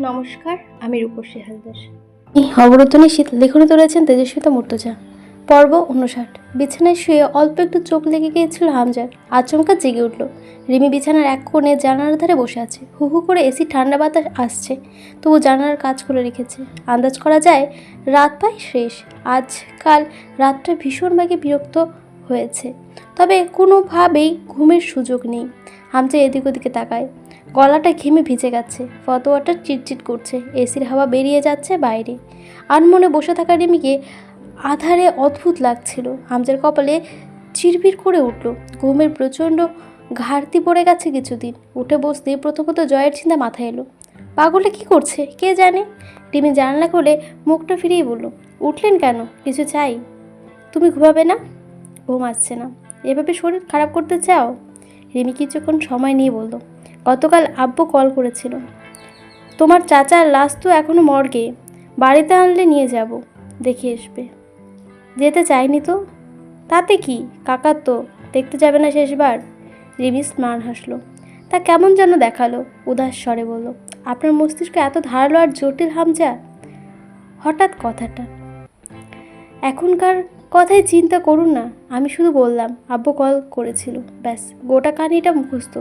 নমস্কার, আমি রূপসী হালদার। এই অবরোধনে শীত লেখনে তুলেছেন তেজস্বিতা মুর্তজা। পর্ব উনষাট বিছানায় শুয়ে অল্প একটু চোখ লেগে গিয়েছিল হামজার। আচমকা জেগে উঠল। রিমি বিছানার এক কোণে জানালার ধারে বসে আছে। হু হু করে এসি ঠান্ডা বাতাস আসছে। তবু জানালার কাজ করে রেখেছে। আন্দাজ করা যায়, রাত প্রায় শেষ। আজকাল রাতটা ভীষণ ভাগে বিরক্ত হয়েছে। তবে কোনোভাবেই ঘুমের সুযোগ নেই। হামজা এদিক ওদিকে তাকায়। গলাটা ঘেমে ভিজে গেছে। ফতোয়াটা চিটচিট করছে। এসির হাওয়া বেরিয়ে যাচ্ছে বাইরে। আনমনে বসে থাকা রিমিকে আধারে অদ্ভুত লাগছিল। হামজার কপালে চিরবির করে উঠল। ঘুমের প্রচণ্ড ঘাটতি পড়ে গেছে কিছুদিন। উঠে বসতে প্রথমত জয়ের চিন্তা মাথায় এলো। পাগলে কি করছে? কে জানে? রিমি জানলা খুলে মুখটা ফিরিয়ে বলল, উঠলেন কেন? কিছু চাই? তুমি ঘুমাবে না? ঘুম আসছে না। এভাবে শরীর খারাপ করতে চাও? রিমি কিছুক্ষণ সময় নিয়ে বলল গতকাল আব্বু কল করেছিল। তোমার চাচার লাশ তো এখনও মর্গে, বাড়িতে আনলে নিয়ে যাব, দেখে আসবে। যেতে চাইনি তো? তাতে কি? কাকার তো দেখতে যাবে না শেষবার? রিমি স্নান হাসলো। তা কেমন যেন দেখাল? উদাস স্বরে বলল। আপনার মস্তিষ্ক এত ধারালো আর জটিল হামজা? হঠাৎ কথাটা। এখনকার কথাই চিন্তা করুন না, আমি শুধু বললাম, আব্বু কল করেছিল। ব্যাস, গোটা কাহিনিটা মুখস্থ।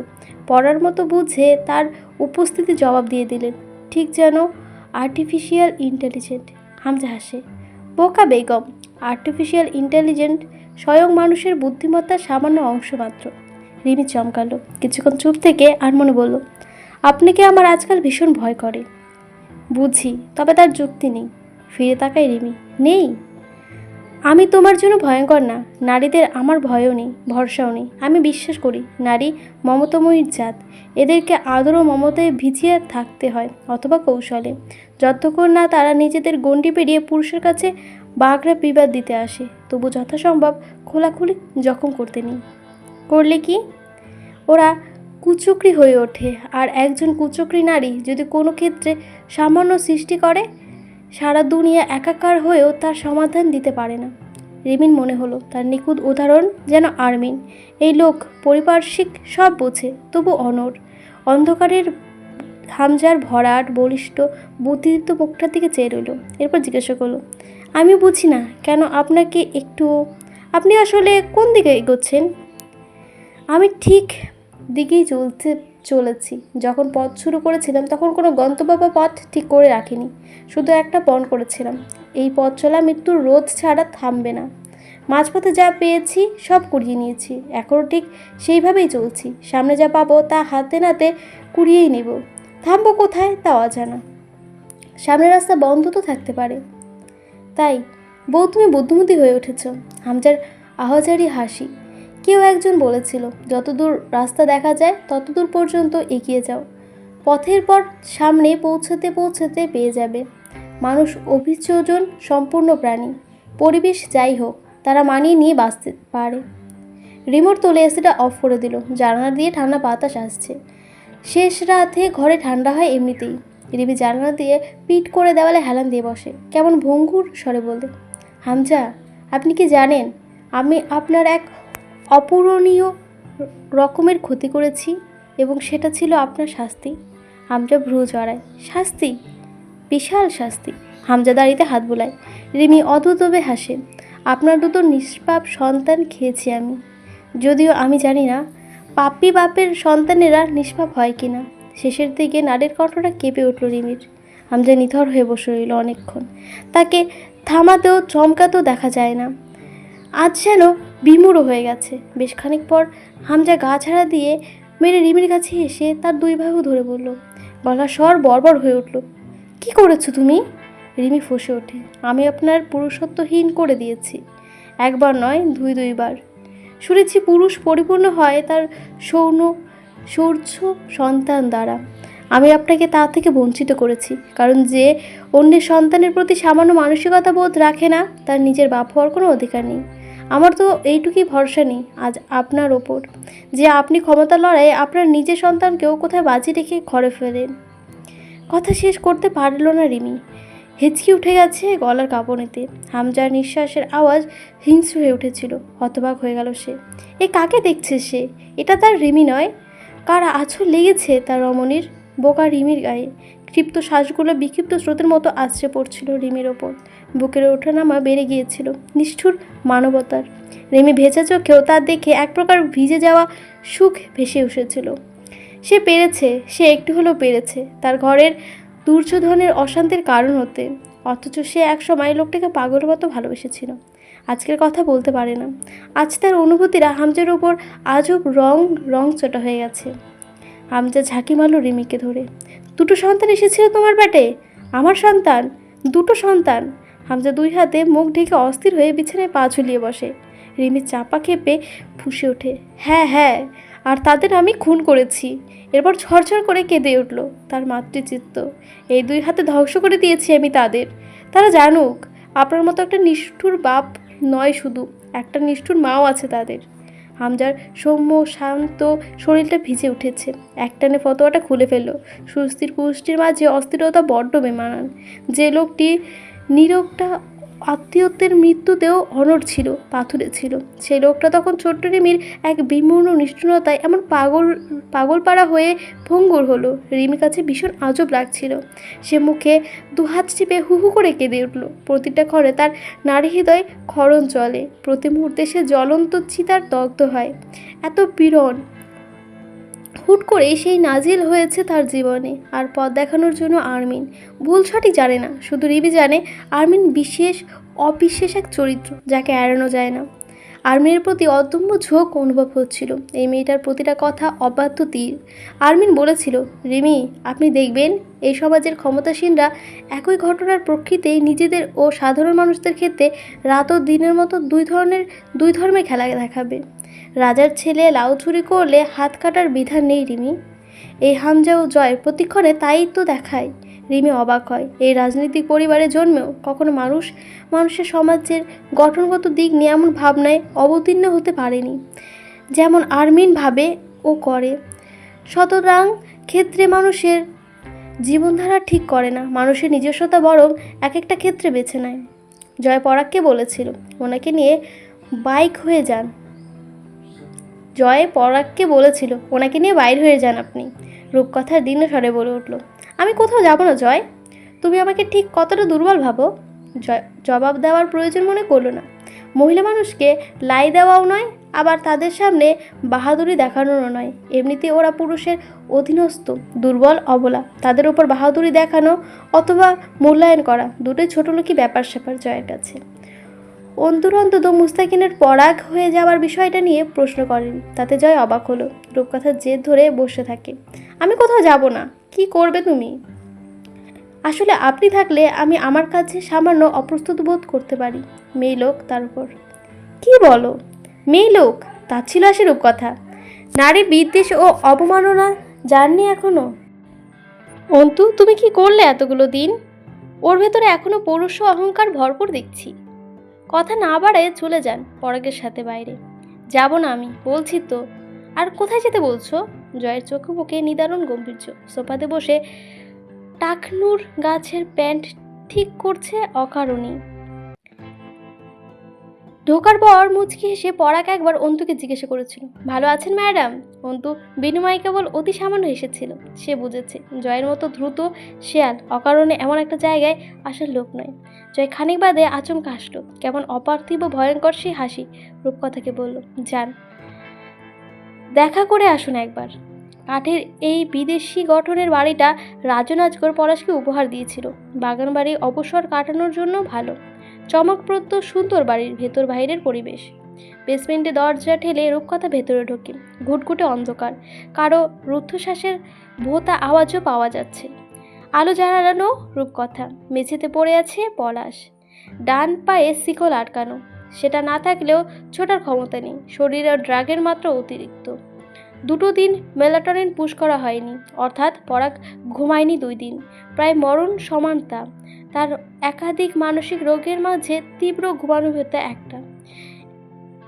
পড়ার মতো বুঝে তার উপস্থিতি জবাব দিয়ে দিলেন। ঠিক যেন আর্টিফিশিয়াল ইন্টেলিজেন্ট হামজা হাসে। বোকা বেগম আর্টিফিশিয়াল ইন্টেলিজেন্ট স্বয়ং মানুষের বুদ্ধিমত্তার সামান্য অংশ মাত্র। রিমি চমকালো। কিছুক্ষণ চুপ থেকে আর মনে বলল আপনাকে আমার আজকাল ভীষণ ভয় করে বুঝি, তবে তার যুক্তি নেই। ফিরে তাকাই রিমি, নেই? আমি তোমার জন্য ভয়ঙ্কর না। নারীদের আমার ভয়ও নেই, ভরসাও নেই। আমি বিশ্বাস করি, নারী মমতাময়ীর জাত। এদেরকে আদর ও মমতায় ভিজিয়ে থাকতে হয় অথবা কৌশলে। যতক্ষণ না তারা নিজেদের গণ্ডি পেরিয়ে পুরুষের কাছে বাঘরা বিবাদ দিতে আসে, তবু যথাসম্ভব খোলাখুলি জখম করতে নেই। করলে কি? ওরা কুচক্রি হয়ে ওঠে, আর একজন কুচক্রি নারী যদি কোনো ক্ষেত্রে সামান্য সৃষ্টি করে সারা দুনিয়া একাকার হয়েও তার সমাধান দিতে পারে না। রিমিন মনে হলো, তার নিখুঁত উদাহরণ যেন আর্মিন। এই লোক পরিপার্শ্বিক সব বোঝে, তবু অনর অন্ধকারের হামজার ভরাট, বলিষ্ঠ, বুদ্ধিদীপ্ত মুখটার দিকে চেয়ে রইল। এরপর জিজ্ঞাসা করল, আমি বুঝি না, কেন আপনাকে একটু, আপনি আসলে কোন দিকে এগোচ্ছেন? আমি ঠিক দিকেই চলতে চলেছি। যখন পথ শুরু করেছিলাম, তখন কোনো গন্তব্য বা পথ ঠিক করে রাখিনি। শুধু একটা পণ করেছিলাম। এই পথ চলা মৃত্যুর রোধ ছাড়া থামবে না। মাঝপথে যা পেয়েছি, সব কুড়িয়ে নিয়েছি। এখনও ঠিক সেইভাবেই চলছি। সামনে যা পাবো, তা হাতে নাতে কুড়িয়েই নেব। থামবো কোথায়, তা অজানা। সামনের রাস্তা বন্ধ তো থাকতে পারে। তাই, বউ তুমি বুদ্ধিমতী হয়ে উঠেছ। হামজার আহজারি হাসি। কেউ একজন বলেছিল, যতদূর রাস্তা দেখা যায়, ততদূর পর্যন্ত এগিয়ে যাও। পথের পর সামনে পৌঁছতে পৌঁছতে পেয়ে যাবে। মানুষ অভিযোজন সম্পূর্ণ প্রাণী। পরিবেশ যাই হোক, তারা মানিয়ে নিয়ে বাঁচতে পারে। রিমোট তুলে এসিটা অফ করে দিল। জানালা দিয়ে ঠান্ডা বাতাস আসছে। শেষ রাতে ঘরে ঠান্ডা হয় এমনিতেই। রিমি জানালা দিয়ে পিট করে দেওয়ালে হেলান দিয়ে বসে। কেমন ভঙ্গুর স্বরে বলতে হামজা, আপনি কি জানেন, আমি আপনার এক অপূরণীয় রকমের ক্ষতি করেছি এবং সেটা ছিল আপনার শাস্তি। হামজা ভ্রু জড়ায়। শাস্তি? বিশাল শাস্তি। হামজা দাঁড়িতে হাত বোলায়। রিমি অদ্ভুতভাবে হাসে। আপনার দুটো নিষ্পাপ সন্তান খেয়েছি আমি। যদিও আমি জানি না পাপ্পি বাপের সন্তানেরা নিষ্পাপ হয় কি না শেষের দিকে নারীর কণ্ঠটা কেঁপে উঠল রিমির। হামজা নিথর হয়ে বসে রইল অনেকক্ষণ। তাকে থামাতেও, চমকাতেও দেখা যায় না। আজ যেন বিমূঢ় হয়ে গেছে। বেশ খানিক পর হামজা গা ছাড়া দিয়ে মেরে রিমির কাছে এসে তার দুই বাহু ধরে বলল গলা স্বর বড়বড় হয়ে উঠল। কি করেছ তুমি? রিমি ফসে ওঠে, আমি আপনার পুরুষত্বহীন করে দিয়েছি। একবার নয়, দুই, দুইবার। শুনেছি পুরুষ পরিপূর্ণ হয় তার সৌন সৌর্য সন্তান দ্বারা। আমি আপনাকে তা থেকে বঞ্চিত করেছি, কারণ যে অন্যের সন্তানের প্রতি সামান্য মানসিকতা বোধ রাখে না, তার নিজের বাপ হওয়ার কোনো অধিকার নেই। আমার তো এইটুকুই ভরসা নেই আজ আপনার ওপর যে আপনি ক্ষমতা লড়াই আপনার নিজের সন্তানকেও কোথায় বাজি রেখে ঘরে ফেরেন। কথা শেষ করতে পারল না রিমি। হেঁচকি উঠে গেছে গলার কাঁপনেতে। হামজার নিঃশ্বাসের আওয়াজ হিংস্র হয়ে উঠেছিল। হতবাক হয়ে গেল সে। এ কাকে দেখছে সে? এটা তার রিমি নয়? কার আছর লেগেছে তার রমণীর? বোকা রিমির গায়ে। ক্ষিপ্ত শ্বাসগুলো বিক্ষিপ্ত স্রোতের মতো আছড়ে পড়ছিল রিমির ওপর। বুকের ওঠানামা বেড়ে গিয়েছিল। নিষ্ঠুর মানবতার। রিমি ভেজা চোখেও তার দেখে এক প্রকার ভিজে যাওয়া সুখ ভেসে উঠেছিল। সে পেরেছে, সে একটু হলেও পেরেছে, তার ঘরের দুর্যোধনের অশান্তির কারণ হতে। অথচ সে একসময় লোকটাকে পাগলের মতো ভালোবেসেছিল। আজকের কথা বলতে পারে না। আজ তার অনুভূতিরা হামজার ওপর আজব রং রং চটা হয়ে গেছে। হামজা ঝাঁকি মারল রিমিকে ধরে। দুটো সন্তান এসেছিল তোমার ব্যাটে? আমার সন্তান? দুটো সন্তান? হামজা দুই হাতে মুখ ঢেকে অস্থির হয়ে বিছানায় পা ঝুলিয়ে বসে। রিমি চাপা খেপে ফুসে ওঠে। হ্যাঁ হ্যাঁ আর তাদের আমি খুন করেছি। এরপর ঝরঝর করে কেঁদে উঠল তার মাতৃচিত্ত। এই দুই হাতে ধ্বংস করে দিয়েছি আমি তাদের। তারা জানুক, আপনার মতো একটা নিষ্ঠুর বাপ নয় শুধু, একটা নিষ্ঠুর মাও আছে তাদের। হামজার সৌম্য, শান্ত শরীরটা ভিজে উঠেছে। একটানে ফতোয়াটা খুলে ফেলল, সুস্থির পুষ্টির মাঝে অস্থিরতা বড্ড বেমানান। যে লোকটি নীরবটা আত্মীয়ত্বের মৃত্যুতেও অনর ছিল, পাথুরে ছিল। সেই লোকটা তখন ছোট্ট রিমির এক বিমূর্ণ নিষ্ঠুরতায় এমন পাগল, পাগলপাড়া হয়ে ভঙ্গুর হলো। রিমির কাছে ভীষণ আজব লাগছিল। সে মুখে দুহাত চিপে হু হু করে কেঁদে উঠল। প্রতিটা ক্ষণে তার নারী হৃদয় ক্ষরণ চলে প্রতি মুহূর্তে সে জ্বলন্ত চিতার দগ্ধ হয়। এত পীড়ন হুট করে সেই নাজিল হয়েছে তার জীবনে আর পথ দেখানোর জন্য আরমিন। ভুল সঠিক জানে না, শুধু রিবি জানে আরমিন বিশেষ অবিশেষ এক চরিত্র যাকে এড়ানো যায় না। আর্মিনের প্রতি অদম্য ঝোঁক অনুভব হচ্ছিল। এই মেয়েটার প্রতিটা কথা অবাধ্য তীর। আর্মিন বলেছিল, রিমি, আপনি দেখবেন, এই সমাজের ক্ষমতাসীনরা একই ঘটনার প্রকৃতে নিজেদের ও সাধারণ মানুষদের ক্ষেত্রে রাত ও দিনের মতো দুই ধরনের, দুই ধর্মের খেলা দেখাবে। রাজার ছেলে লাউ চুরি করলে হাত কাটার বিধান নেই রিমি। এই হামজা ও জয় প্রতিক্ষণে তাই তো দেখায়। রিমি অবাক হয়, এই রাজনৈতিক পরিবারে জন্মেও কখনো মানুষ, মানুষের সমাজের গঠনগত দিক নিয়ে এমন ভাবনায় অবতীর্ণ হতে পারেনি, যেমন আর্মিন ভাবে ও করে। সুতরাং ক্ষেত্রে মানুষের জীবনধারা ঠিক করে না, মানুষের নিজস্বতা বরং এক একটা ক্ষেত্রে বেছে নেয়। জয় পরাগকে বলেছিল, ওনাকে নিয়ে বাইক হয়ে যান। জয় পরাগকে বলেছিল, ওনাকে নিয়ে বাইর হয়ে যান আপনি। রূপকথার দিনে সরে বলে উঠল, আমি কোথাও যাব না, জয়। তুমি আমাকে ঠিক কতটা দুর্বল ভাবো? জবাব দেওয়ার প্রয়োজন মনে করল না। মহিলা মানুষকে লাই দেওয়াও নয়, আবার তাদের সামনে বাহাদুরি দেখানোরও নয়। এমনিতে ওরা পুরুষের অধীনস্থ, দুর্বল, অবলা। তাদের ওপর বাহাদুরি দেখানো অথবা মূল্যায়ন করা দুটোই ছোট লোকই ব্যাপার স্যাপার জয়ের কাছে। অন্তর অন্তত মুস্তাকিনের পরাগ হয়ে যাওয়ার বিষয়টা নিয়ে প্রশ্ন করেন। তাতে জয় অবাক হলো। রূপকথার জেদ ধরে বসে থাকে। আমি কোথাও যাব না। কি করবে তুমি? আসলে আপনি থাকলে আমি আমার কাছে সামান্য অপ্রস্তুত বোধ করতে পারি, মেয়ে লোক তার উপর। কি বলো? মেয়ে লোক? তা ছিল আসে রূপকথা। নারী বিদ্বেষ ও অবমাননা জাননি এখনও? অন্তু, তুমি কি করলে এতগুলো দিন? ওর ভেতরে এখনও পৌরুষ অহংকার ভরপুর দেখছি। কথা না বাড়ায় চলে যান পরাগের সাথে বাইরে। যাব না আমি, বলছি তো। আর কোথায় যেতে বলছো? জয়ের চোখে বুকে নিদারুণ গম্ভীর্য। সোফাতে বসে টাকনুর গাছের প্যান্ট ঠিক করছে অকারণী ঢোকার পর মুচকি হেসে পরাগ একবার অন্তুকে জিজ্ঞাসা করেছিল, ভালো আছেন ম্যাডাম? অন্তু, বিনিময় কেবল অতি সামান্য হেসেছিল। সে বুঝেছে, জয়ের মতো দ্রুত, শেয়াল, অকারণে এমন একটা জায়গায় আসার লোক নয়। জয় খানিক বাদে আচমকা হাসলো, কেমন অপার্থিব, ভয়ঙ্কর সেই হাসি রূপকথাকে বলল, যান, দেখা করে আসুন একবার। কাঠের এই বিদেশি গঠনের বাড়িটা রাজন আজগর পলাশকে উপহার দিয়েছিল। বাগান বাড়ি অবসর কাটানোর জন্য ভালো। চমকপ্রদ সুন্দর বাড়ির ভেতর বাইরের পরিবেশ। বেসমেন্টে দরজা ঠেলে রূপকথা ভেতরে ঢোকে। ঘুটঘুটে অন্ধকার। কারও রুদ্ধশ্বাসের ভোতা আওয়াজও পাওয়া যাচ্ছে। আলো জ্বালানো রূপকথা। মেঝেতে পড়ে আছে পলাশ। ডান পায়ে শিকল আটকানো। সেটা না থাকলেও ছোটার ক্ষমতা নেই। শরীরে ড্রাগের মাত্রা অতিরিক্ত। দুটো দিন মেলাটনিন পুশ করা হয়নি। অর্থাৎ পরাগ ঘুমায়নি দুই দিন। প্রায় মরণ সমান তা তার একাধিক মানসিক রোগের মাঝে তীব্র ঘুমানুভূতা একটা।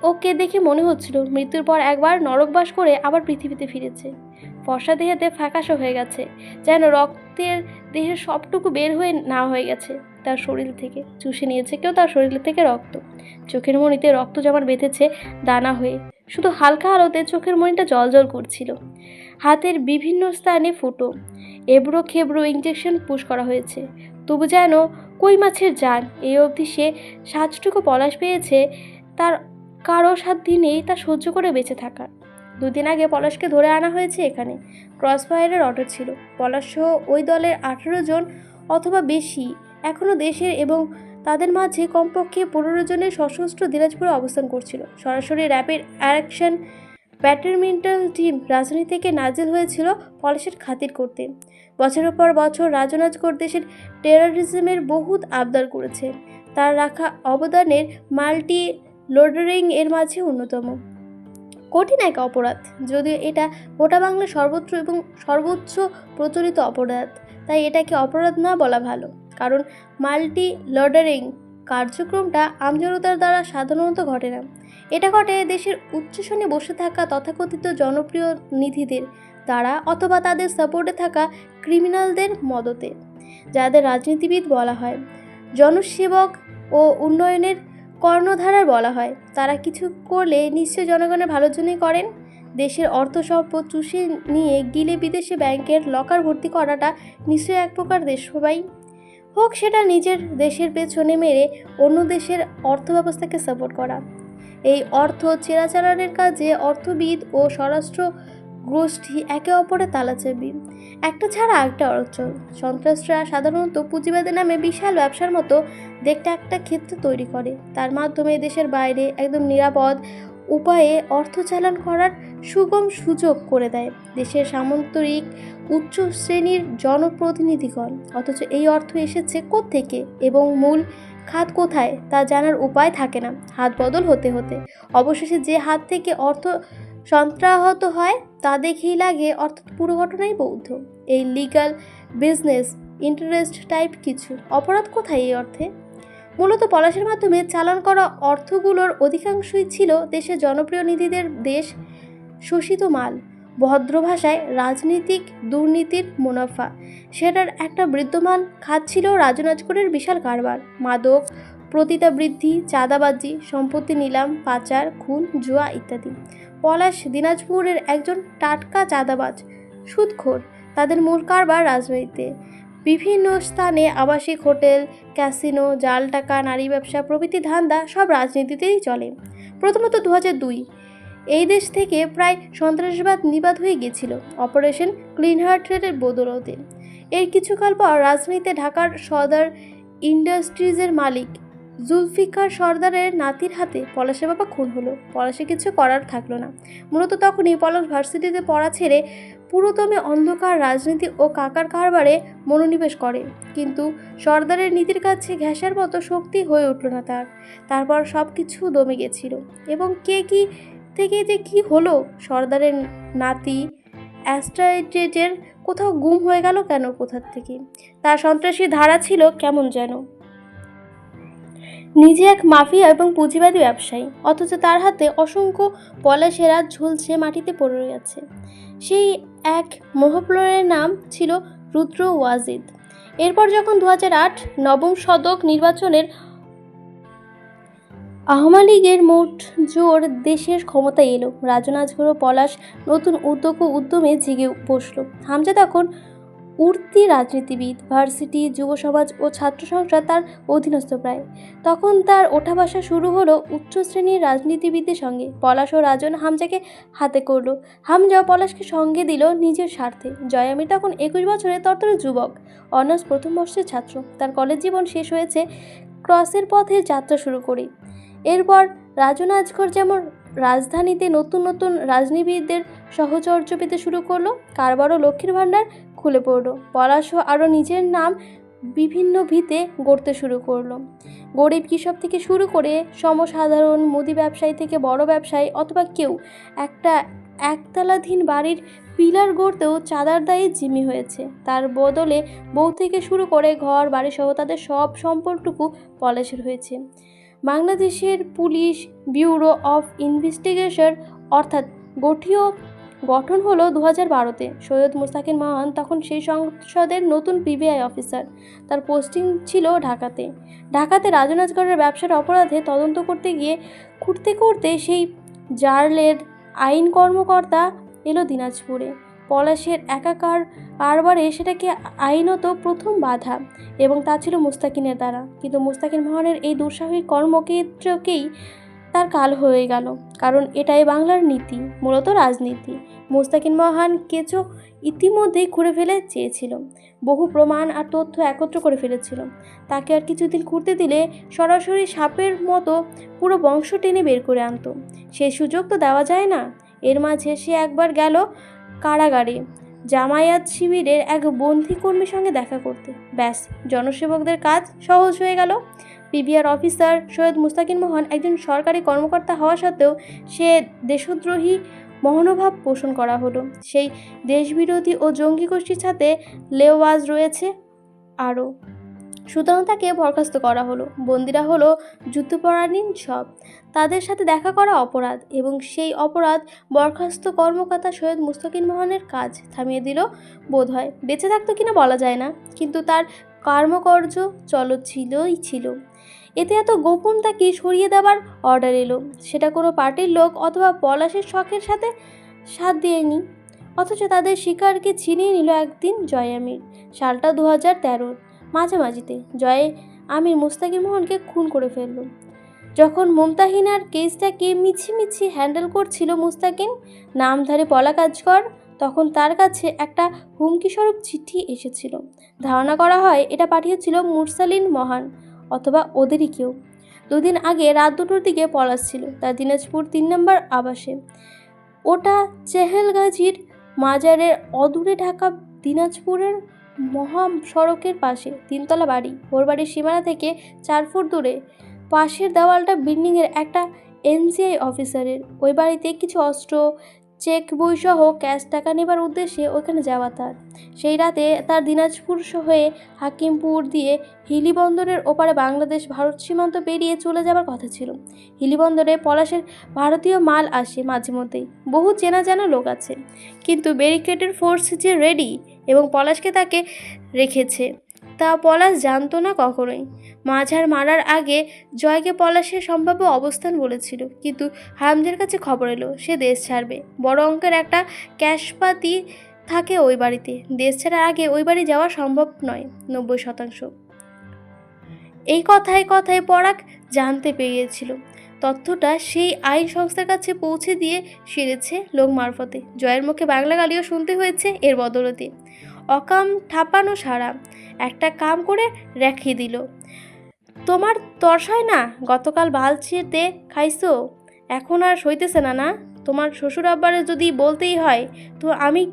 ওকে দেখে মনে হচ্ছিল মৃত্যুর পর একবার নরকবাস করে আবার পৃথিবীতে ফিরেছে। ফর্সা দেহেতে ফ্যাকাশো হয়ে গেছে, যেন রক্তের দেহের সবটুকু বের হয়ে না হয়ে গেছে তার শরীর থেকে। চুষে নিয়েছে কেউ তার শরীর থেকে রক্ত। চোখের মণিতে রক্ত জমার বেঁধেছে দানা হয়ে। শুধু হালকা আলোতে চোখের মণিটা জল করছিল। হাতের বিভিন্ন স্থানে ফুটো এবড়ো খেবড়ো ইঞ্জেকশন পুশ করা হয়েছে। তবু যেন কই মাছের যান এই অবধি সে সাজটুকু পলাশ পেয়েছে, তার কারও সাধ্য নেই তা সহ্য করে বেঁচে থাকার। দুদিন আগে পলাশকে ধরে আনা হয়েছে এখানে। ক্রস ক্রসফায়ারের অটো ছিল। পলাশ সহ ওই দলের আঠেরো জন অথবা বেশি এখনও দেশের এবং তাদের মাঝে কমপক্ষে পনেরো জনের সশস্ত্র দিনাজপুরে অবস্থান করছিল। সরাসরি র্যাপিড অ্যাকশন ব্যাটারমেন্টাল টিম রাজধানী থেকে নাজিল হয়েছিল পলাশের খাতির করতে। বছরের পর বছর রাজনাজগর দেশের টেরারিজমের বহুত আবদার করেছে। তার রাখা অবদানের মাল্টি লোডারিং এর মাঝে অন্যতম। কঠিন এক অপরাধ, যদিও এটা গোটা বাংলা সর্বত্র এবং সর্বোচ্চ প্রচলিত অপরাধ। তাই এটাকে অপরাধ না বলা ভালো, কারণ মাল্টি লডারিং কার্যক্রমটা আমজনতার দ্বারা সাধারণত ঘটে না। এটা ঘটে দেশের উচ্চসনে বসে থাকা তথাকথিত জনপ্রিয় নিধিদের দ্বারা অথবা তাদের সাপোর্টে থাকা ক্রিমিনালদের মদতে, যাদের রাজনীতিবিদ বলা হয়। জনসেবক ও উন্নয়নের কর্ণধারার বলা হয়। তারা কিছু করলে নিশ্চয় জনগণের ভালোর জন্যই করেন। দেশের অর্থ সম্পদ চুষে নিয়ে গিলে বিদেশে ব্যাংকের লকার ভর্তি করাটা নিশ্চয়ই এক প্রকার দেশসবাই। হোক সেটা নিজের দেশের পেছনে মেরে অন্য দেশের অর্থ ব্যবস্থাকে সাপোর্ট করা। এই অর্থ চেরাচালানের কাজে অর্থবিদ ও স্বরাষ্ট্র গোষ্ঠী একে অপরের তালাচাবি একটা ছাড়া একটা অচল সন্ত্রাসরা সাধারণত পুঁজিবাদের নামে বিশাল ব্যবসার মতো দেখতে একটা ক্ষেত্র তৈরি করে। তার মাধ্যমে দেশের বাইরে একদম নিরাপদ উপায়ে অর্থ চালান করার সুগম সুযোগ করে দেয় দেশের সামন্তরিক উচ্চ শ্রেণির জনপ্রতিনিধিগণ। অথচ এই অর্থ এসেছে থেকে এবং মূল খাত কোথায় তা জানার উপায় থাকে না, হাত বদল হতে হতে। অবশেষে যে হাত থেকে অর্থ সন্ত্রাহত হয়, তা দেখেই লাগে অর্থাৎ পুরো ঘটনাই বৌদ্ধ। এই লিগাল বিজনেস ইন্টারেস্ট টাইপ কিছু। অপরাধ কোথায় এই অর্থে? মূলত পলাশের মাধ্যমে চালান করা অর্থগুলোর অধিকাংশই ছিল দেশের জনপ্রিয় নিধিদের দেশ শোষিত মাল, ভদ্র ভাষায় রাজনীতিক দুর্নীতির মুনাফা। সেটার একটা বিদ্যমান খাত ছিল রাজনাজগরের বিশাল কারবার। মাদক বৃদ্ধি চাঁদাবাজি, সম্পত্তি নিলাম, পাচার, খুন, জুয়া ইত্যাদি। পলাশ দিনাজপুরের একজন টাটকা চাঁদাবাজ, সুদখোর। তাদের মূল কারবার রাজনীতিতে। বিভিন্ন স্থানে আবাসিক হোটেল, ক্যাসিনো, জাল টাকা, নারী ব্যবসা, প্রভৃতি ধান্দা সব রাজনীতিতেই চলে। প্রথমত দু দুই। এই দেশ থেকে প্রায় সন্ত্রাসবাদ নিবাদ হয়ে গিয়েছিল, অপারেশন ক্লিন হার্টের বদৌলতে। এর কিছুকাল পর রাজনীতিতে ঢাকার সদার ইন্ডাস্ট্রিজের মালিক জুলফিকার সর্দারের নাতির হাতে পলাশের বাবা খুন হলো। পলাশে কিছু করার থাকল না। মূলত তখনই পলাশ ভার্সিটিতে পড়া ছেড়ে পুরোদমে অন্ধকার রাজনীতি ও কাকার কারবারে মনোনিবেশ করে। কিন্তু সর্দারের নীতির কাছে ঘেঁষার মতো শক্তি হয়ে উঠল না তার। তারপর সব কিছু দমে গেছিল। এবং কে কি থেকে যে কি হলো? সর্দারের নাতি অ্যাস্ট্রাইটেজের কোথাও গুম হয়ে গেল কেন কোথার থেকে? তার সন্ত্রাসী ধারা ছিল কেমন যেন? নিজে এক মাফিয়া এবং পুঁজিবাদী ব্যবসায়ী। অথচ তার হাতে অসংখ্য পলাশেরা ঝুলছে মাটিতে পড়ে গেছে সেই এক মহাপ্লয়ের নাম ছিল রুদ্র ওয়াজিদ। এরপর যখন দু নবম শতক নির্বাচনের আহমা লীগের মোট জোর দেশের ক্ষমতায় এলো। ও পলাশ নতুন উদ্যোগ ও উদ্যমে জেগে বসল। হামজা তখন উঠতি রাজনীতিবিদ, ভার্সিটি যুব সমাজ ও ছাত্র সংসদ তার অধীনস্থ প্রায়। তখন তার ওঠা বসা শুরু হলো উচ্চ শ্রেণির রাজনীতিবিদদের সঙ্গে। পলাশ ও রাজন হামজাকে হাতে করল। হামজা পলাশকে সঙ্গে দিল নিজের স্বার্থে। জয়ামির তখন একুশ বছরে তরতরে যুবক। অনার্স প্রথম বর্ষের ছাত্র। তার কলেজ জীবন শেষ হয়েছে ক্রসের পথে যাত্রা শুরু করেই এরপর রাজন আজকর যেমন রাজধানীতে নতুন নতুন রাজনীতিবিদদের সহচর্য পেতে শুরু করল, কারবারও লক্ষ্মীর ভাণ্ডার খুলে পড়ল। পলাশও আরও নিজের নাম বিভিন্ন ভিতে গড়তে শুরু করল। গরিব কৃষক থেকে শুরু করে সমসাধারণ, মুদি ব্যবসায়ী থেকে বড় ব্যবসায়ী অথবা কেউ একটা একতলাধীন বাড়ির পিলার গড়তেও চাঁদার দায়ে জিমি হয়েছে। তার বদলে বউ থেকে শুরু করে ঘর বাড়ি সহ তাদের সব সম্পর্কটুকু পলাশের হয়েছে। বাংলাদেশের পুলিশ ব্যুরো অফ ইনভেস্টিগেশন অর্থাৎ গঠিও গঠন হলো দু হাজার বারোতে। সৈয়দ মুস্তাকিন মহান তখন সেই সংসদের নতুন পিবিআই অফিসার। তার পোস্টিং ছিল ঢাকাতে। ঢাকাতে রাজনাজগড়ের ব্যবসার অপরাধে তদন্ত করতে গিয়ে খুঁড়তে খুঁড়তে সেই জার্লের আইন কর্মকর্তা এলো দিনাজপুরে। পলাশের একাকার কারবারে সেটাকে আইনত প্রথম বাধা এবং তা ছিল মুস্তাকিনের দ্বারা। কিন্তু মুস্তাকিন মহানের এই দুঃসাহসিক কর্মক্ষেত্রকেই তার কাল হয়ে গেল, কারণ এটাই বাংলার নীতি, মূলত রাজনীতি। মুস্তাকিন মহান কেঁচো ইতিমধ্যেই খুঁড়ে ফেলে চেয়েছিল। বহু প্রমাণ আর তথ্য একত্র করে ফেলেছিল। তাকে আর কিছুদিন ঘুরতে দিলে সরাসরি সাপের মতো পুরো বংশ টেনে বের করে আনতো। সেই সুযোগ তো দেওয়া যায় না। এর মাঝে সে একবার গেল কারাগারে। জামায়াত শিবিরের এক বন্ধী কর্মীর সঙ্গে দেখা করতে। ব্যাস, জনসেবকদের কাজ সহজ হয়ে গেল। পিবিআর অফিসার সৈয়দ মুস্তাকিন মোহন একজন সরকারি কর্মকর্তা হওয়া সত্ত্বেও সে দেশদ্রোহী মহনোভাব পোষণ করা হলো। সেই দেশবিরোধী ও জঙ্গি গোষ্ঠীর সাথে লেওয়াজ রয়েছে আরও। সুতরাং তাকে বরখাস্ত করা হলো। বন্দিরা হলো যুদ্ধপরাধীন সব। তাদের সাথে দেখা করা অপরাধ এবং সেই অপরাধ বরখাস্ত কর্মকর্তা সৈয়দ মুস্তাকিন মোহনের কাজ থামিয়ে দিল বোধ হয় বেঁচে থাকতো কিনা বলা যায় না, কিন্তু তার কর্মকার্য চল ছিলই ছিল। এতে এত গোপন তাকে সরিয়ে দেওয়ার অর্ডার এলো? সেটা কোনো পার্টির লোক অথবা পলাশের শখের সাথে সাথ দিয়েনি। অথচ তাদের শিকারকে ছিনিয়ে নিল একদিন জয় আমির সালটা দু হাজার তেরোর মাঝামাঝিতে। জয় আমির মুস্তাকির মোহনকে খুন করে ফেলল। যখন মমতাহিনার কেসটাকে মিছিমিছি হ্যান্ডেল করছিল মুস্তাকিন নামধারী পলা কাজকর তখন তার কাছে একটা হুমকিস্বরূপ চিঠি এসেছিল। ধারণা করা হয় এটা পাঠিয়েছিল মুরসালিন মহান, অথবা ওদেরই কেউ। দুদিন আগে রাত দুটোর দিকে পলাশ ছিল, তার দিনাজপুর তিন নম্বর আবাসে। ওটা চেহেলগাজির মাজারের অদূরে ঢাকা দিনাজপুরের মহাসড়কের পাশে তিনতলা বাড়ি। ওর বাড়ির সীমানা থেকে চার ফুট দূরে। পাশের দেওয়ালটা বিল্ডিংয়ের একটা এনসিআই অফিসারের। ওই বাড়িতে কিছু অস্ত্র চেক বই সহ ক্যাশ টাকা নেবার উদ্দেশ্যে ওখানে যাওয়া তার। সেই রাতে তার দিনাজপুর হয়ে হাকিমপুর দিয়ে হিলি বন্দরের ওপারে বাংলাদেশ ভারত সীমান্ত পেরিয়ে চলে যাবার কথা ছিল। হিলি বন্দরে পলাশের ভারতীয় মাল আসে মাঝে মধ্যেই। বহু চেনা জানা লোক আছে। কিন্তু ব্যারিকেডের ফোর্স যে রেডি এবং পলাশকে তাকে রেখেছে। তা পলাশ জানতো না কখনোই। মাঝার মারার আগে জয়কে পলাশের সম্ভাব্য অবস্থান বলেছিল, কিন্তু হামদের কাছে খবর এলো, সে দেশ ছাড়বে। বড় অঙ্কের একটা ক্যাশপাতি থাকে ওই বাড়িতে। দেশ ছাড়ার আগে ওই বাড়ি যাওয়া সম্ভব নয়, নব্বই শতাংশ। এই কথায় কথায় পরাগ জানতে পেরেছিল। তথ্যটা সেই আইন সংস্থার কাছে পৌঁছে দিয়ে সেরেছে লোক মারফতে। জয়ের মুখে বাংলা গালিও শুনতে হয়েছে এর বদলতে। অকাম ঠাপানো সারা। একটা কাম করে রেখে দিল। তোমার তর্স হয় না গতকাল বাল বালছিতে খাইছো? এখন আর সইতেছে না না? তোমার শ্বশুর আব্বারে যদি বলতেই হয়, তো আমি,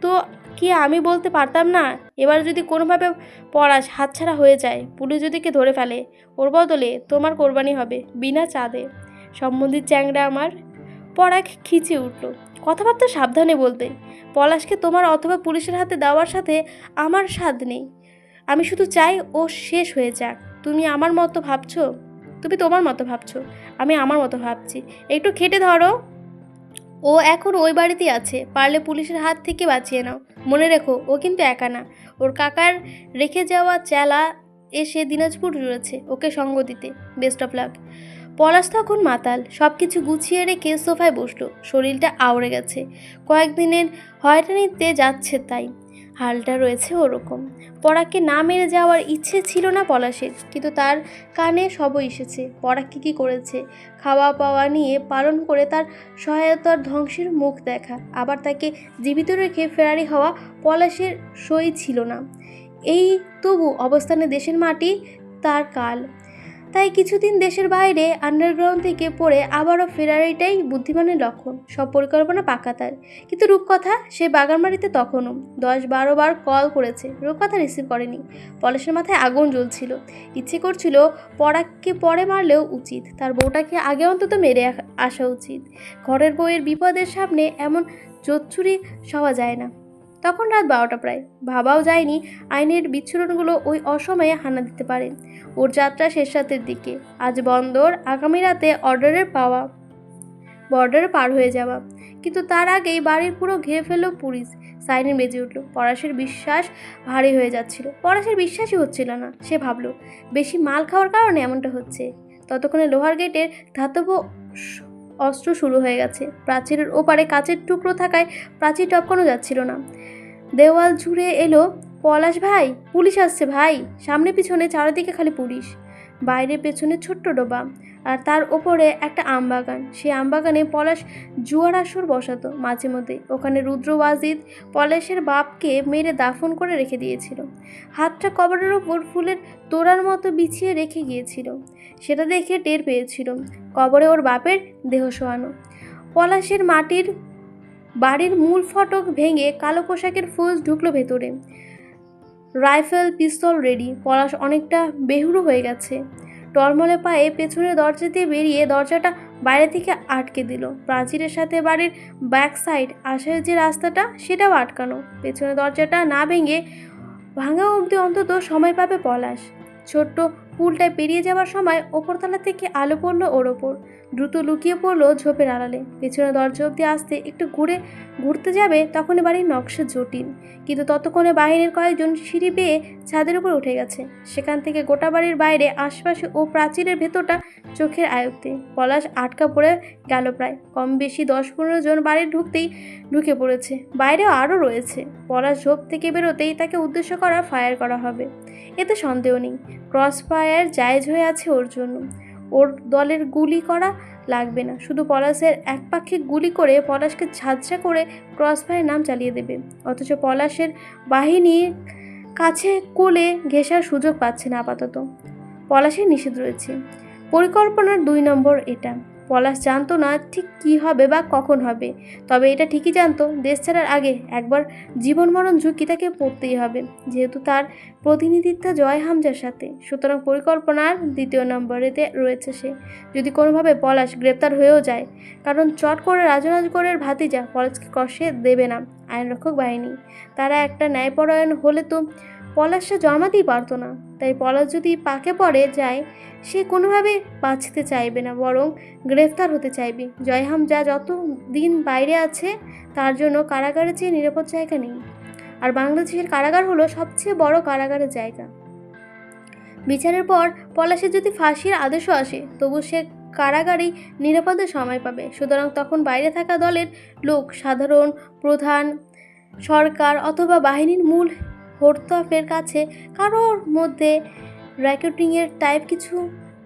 তো কি আমি বলতে পারতাম না? এবার যদি কোনোভাবে পড়াশ হাতছাড়া হয়ে যায়, পুলিশ যদি কে ধরে ফেলে? ওর বদলে তোমার কোরবানি হবে, বিনা চাঁদে। সম্বন্ধী চ্যাংড়া আমার পরাগ খিচে উঠল। কথাবার্তা সাবধানে বলতে, পলাশকে তোমার অথবা পুলিশের হাতে দেওয়ার সাথে আমার স্বাদ নেই। আমি শুধু চাই ও শেষ হয়ে যাক। তুমি আমার মতো ভাবছ? তুমি তোমার মতো ভাবছ। আমি আমার মতো ভাবছি। একটু খেটে ধরো। ও এখন ওই বাড়িতেই আছে। পারলে পুলিশের হাত থেকে বাঁচিয়ে নাও। মনে রেখো, ও কিন্তু একা না। ওর কাকার রেখে যাওয়া চেলা এসে দিনাজপুর জুড়েছে ওকে সঙ্গ দিতে। Best of luck. পলাশ তখন মাতাল সব কিছু গুছিয়ে রেখে সোফায় বসল। শরীরটা আউড়ে গেছে। কয়েকদিনের হয়রানিতে যাচ্ছে তাই। হালটা রয়েছে ওরকম। পরাগকে না মেরে যাওয়ার ইচ্ছে ছিল না পলাশের, কিন্তু তার কানে সবই এসেছে। পরাগ কী কী করেছে খাওয়া পাওয়া নিয়ে পালন করে তার সহায়তার ধ্বংসের মুখ দেখা। আবার তাকে জীবিত রেখে ফেরারি হওয়া পলাশের সই ছিল না। এই তবু অবস্থানে দেশের মাটি তার কাল। তাই কিছুদিন দেশের বাইরে আন্ডারগ্রাউন্ড থেকে পড়ে আবারও ফেরারিটাই বুদ্ধিমানের লক্ষণ। সব পরিকল্পনা পাকা তার। কিন্তু রূপকথা সে বাগানবাড়িতে তখনও। দশ বারো বার কল করেছে। রূপকথা রিসিভ করেনি। পলাশের মাথায় আগুন জ্বলছিল। ইচ্ছে করছিল পরাগকে পরে মারলেও উচিত। তার বউটাকে আগে অন্তত মেরে আসা উচিত। ঘরের বউয়ের বিপদের সামনে এমন জোচ্ছুরি সওয়া যায় না। তখন রাত বারোটা প্রায়। ভাবাও যায়নি আইনের বিচ্ছুরণগুলো ওই অসময়ে হানা দিতে পারে। ওর যাত্রা শেষ রাতের দিকে। আজ বন্দর আগামী রাতে অর্ডারের পাওয়া, বর্ডারে পার হয়ে যাওয়া। কিন্তু তার আগেই বাড়ির পুরো ঘিরে ফেলল পুলিশ। সাইরেন বেজে উঠল। পরাশের বিশ্বাস ভারী হয়ে যাচ্ছিল। পরাশের বিশ্বাসই হচ্ছিল না। সে ভাবলো, বেশি মাল খাওয়ার কারণে এমনটা হচ্ছে? ততক্ষণে লোহার গেটের ধাতব অস্ত্র শুরু হয়ে গেছে। প্রাচীরের ওপারে কাচের টুকরো থাকায় প্রাচীর টপকানো যাচ্ছিল না। দেওয়াল জুড়ে এলো, পলাশ ভাই, পুলিশ আসছে ভাই। সামনে পিছনে, চারিদিকে খালি পুলিশ। বাইরে পেছনে ছোট্ট ডোবা। আর তার ওপরে একটা আমবাগান। সেই আমবাগানে পলাশ জুয়ার আসর বসাতো মাঝে মধ্যে ওখানে রুদ্র ওয়াজিদ পলাশের বাপকে মেরে দাফন করে রেখে দিয়েছিল। হাতটা কবরের ওপর ফুলের তোড়ার মতো বিছিয়ে রেখে গিয়েছিল। সেটা দেখে টের পেয়েছিল কবরে ওর বাপের দেহ শোয়ানো। পলাশের মাটির বাড়ির মূল ফটক ভেঙে কালো পোশাকের ফৌজ ঢুকলো ভেতরে। রাইফেল, পিস্তল রেডি। পলাশ অনেকটা বেহুরো হয়ে গেছে। টলমলে পায়ে পেছনের দরজা দিয়ে বেরিয়ে দরজাটা বাইরে থেকে আটকে দিল। প্রাচীরের সাথে বাড়ির ব্যাক সাইড আসার যে রাস্তাটা, সেটাও আটকানো। পেছনের দরজাটা না ভেঙে ভাঙা অবধি অন্তত সময় পাবে পলাশ। ছোট্ট পুলটায় পেরিয়ে যাওয়ার সময় ওপরতলা থেকে আলো পড়ল ওর ওপর। দ্রুত লুকিয়ে পড়ল ঝোপের আড়ালে। পেছনে দরজা অবধি আসতে একটু ঘুরে ঘুরতে যাবে তখনই বাড়ির নকশা জটিল। কিন্তু ততক্ষণে বাহিনীর কয়েকজন সিঁড়ি বেয়ে ছাদের উপর উঠে গেছে। সেখান থেকে গোটা বাড়ির বাইরে আশপাশে ও প্রাচীরের ভেতরটা চোখের আয়ত্তে। পলাশ আটকা পড়ে গেল প্রায়। কম বেশি দশ পনেরো জন বাড়ি ঢুকতেই ঢুকে পড়েছে। বাইরেও আরও রয়েছে। পলাশ ঝোপ থেকে বেরোতেই তাকে উদ্দেশ্য করা ফায়ার করা হবে। এতে সন্দেহ নেই। ক্রস ফায়ার জায়েজ হয়ে আছে ওর জন্য। ওর দলের গুলি করা লাগবে না। শুধু পলাশের এক পাক্ষিক গুলি করে পলাশকে ঝাঁঝরা করে ক্রস ফায়ার নাম চালিয়ে দেবে। অথচ পলাশের বাহিনী কাছে কোলে ঘেঁষার সুযোগ পাচ্ছে না আপাতত। পলাশের নিষেধ রয়েছে। পরিকল্পনার দুই নম্বর এটা। পলাশ জানতো না ঠিক কী হবে বা কখন হবে। তবে এটা ঠিকই জানতো, দেশ ছাড়ার আগে একবার জীবন মরণ ঝুঁকি তাকে পড়তেই হবে, যেহেতু তার প্রতিনিধিত্ব জয় হামজার সাথে। সুতরাং পরিকল্পনার দ্বিতীয় নম্বরেতে রয়েছে সে। যদি কোনোভাবে পলাশ গ্রেপ্তার হয়েও যায়, কারণ চট করে রাজনাজগড়ের ভাতিজা পলাশকে কষে দেবে না আইনরক্ষক বাহিনী। তারা একটা ন্যায়পরায়ণ হলে তো পলাশটা জমাতেই পারতো না। তাই পলাশ যদি পাকে পড়ে যায়, সে কোনোভাবে বাঁচতে চাইবে না, বরং গ্রেফতার হতে চাইবে। জয়হাম যা যত দিন বাইরে আছে, তার জন্য কারাগারের চেয়ে নিরাপদ জায়গা নেই। আর বাংলাদেশের কারাগার হলো সবচেয়ে বড় কারাগারের জায়গা। বিচারের পর পলাশের যদি ফাঁসির আদেশও আসে, তবু সে কারাগারেই নিরাপদে সময় পাবে। সুতরাং তখন বাইরে থাকা দলের লোক, সাধারণ, প্রধান, সরকার অথবা বাহিনীর মূল হোরতফের কাছে কারোর মধ্যে র্যাকেটিংয়ের টাইপ কিছু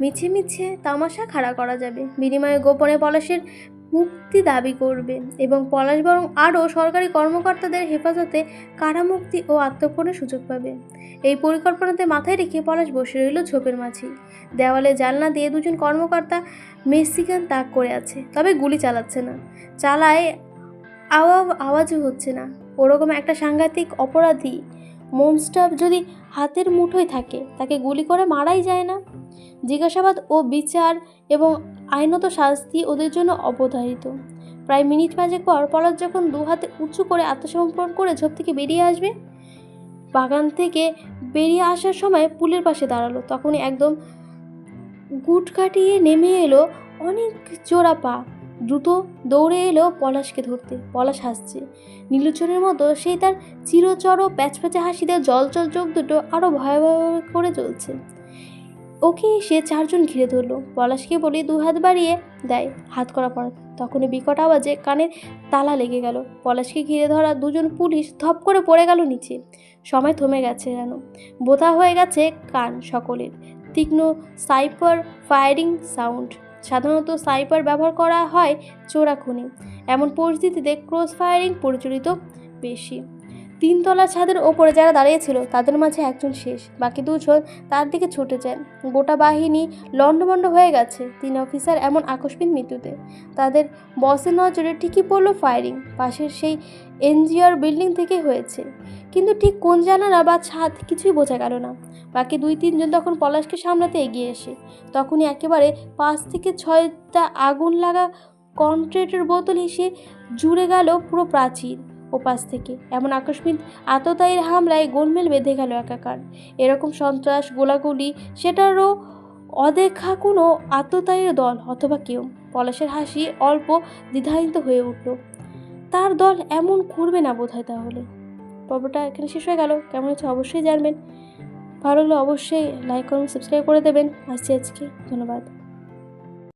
মিছে মিছে তামাশা খাড়া করা যাবে। বিনিময়ে গোপনে পলাশের মুক্তি দাবি করবে এবং পলাশ বরং আরও সরকারি কর্মকর্তাদের হেফাজতে কারামুক্তি ও আত্মপণের সুযোগ পাবে। এই পরিকল্পনাতে মাথায় রেখে পলাশ বসে রইল ঝোপের মাঝি। দেওয়ালে জানলা দিয়ে দুজন কর্মকর্তা মেক্সিকান তাক করে আছে, তবে গুলি চালাচ্ছে না। চালায় আওয়াজ, আওয়াজও হচ্ছে না। ওরকম একটা সাংঘাতিক অপরাধী মনস্টার যদি হাতের মুঠোয় থাকে, তাকে গুলি করে মারাই যায় না। জিজ্ঞাসাবাদ ও বিচার এবং আইনত শাস্তি ওদের জন্য অবধারিত। প্রায় মিনিট পাঁচেক পর পলাশ যখন দু হাতে উঁচু করে আত্মসমর্পণ করে ঝোপ থেকে বেরিয়ে আসবে, বাগান থেকে বেরিয়ে আসার সময় পুলের পাশে দাঁড়াল। তখনই একদম গুট কাটিয়ে নেমে এলো অনেক জোড়া পা দ্রুত দৌড়ে এলো পলাশকে ধরতে। পলাশ হাসছে। নীলুচনের মতো সেই তার চিরচর প্যাচপ্যাচে হাসিতে জল জল চোখ দুটো আরও ভয়াবহ করে চলছে। ওকে সে চারজন ঘিরে ধরলো। পলাশকে বলে দু হাত বাড়িয়ে দেয় হাত করা পড়া তখনই বিকট আওয়াজে কানে তালা লেগে গেল। পলাশকে ঘিরে ধরা দুজন পুলিশ ধপ করে পড়ে গেল নিচে। সময় থমে গেছে যেন। বোধা হয়ে গেছে কান সকলের। তীক্ষ্ণ সাইপার ফায়ারিং সাউন্ড। সাধারণত সাইপার ব্যবহার করা হয় চোরাখুনি। এমন পরিস্থিতিতে ক্রস ফায়ারিং পরিচালিত বেশি। তিনতলা ছাদের ওপরে যারা দাঁড়িয়েছিল, তাদের মাঝে একজন শেষ। বাকি দুজন তার দিকে ছুটে যান। গোটা বাহিনী লণ্ডভণ্ড হয়ে গেছে। তিন অফিসার এমন আকস্মিক মৃত্যুতে। তাদের বসের নজরে ঠিকই পড়ল ফায়ারিং। পাশের সেই এনজিওর বিল্ডিং থেকে হয়েছে। কিন্তু ঠিক কোন জানালা বা ছাদ কিছুই বোঝা গেল না। বাকি দুই, তিনজন তখন পলাশকে সামলাতে এগিয়ে এসে। তখনই একেবারে পাঁচ থেকে ছয়টা আগুন লাগা কনক্রিটের বোতল এসে জুড়ে গেল পুরো প্রাচীর। ওপাশ থেকে। এমন আকস্মিক আততায়ীর হামলায় গোলমেল বেঁধে গেল একাকার। এরকম সন্ত্রাস গোলাগুলি, সেটারও অদেখা কোনো আততায়ীর দল অথবা কেউ। পলাশের হাসি অল্প দ্বিধায়িত হয়ে উঠল। তার দল এমন করবে না বোধ হয় তাহলে। পর্বটা এখানে শেষ হয়ে গেল। কেমন হচ্ছে অবশ্যই জানবেন। ভালো লাগলে অবশ্যই লাইক করুন সাবস্ক্রাইব করে দেবেন। আসছি আজকে। ধন্যবাদ।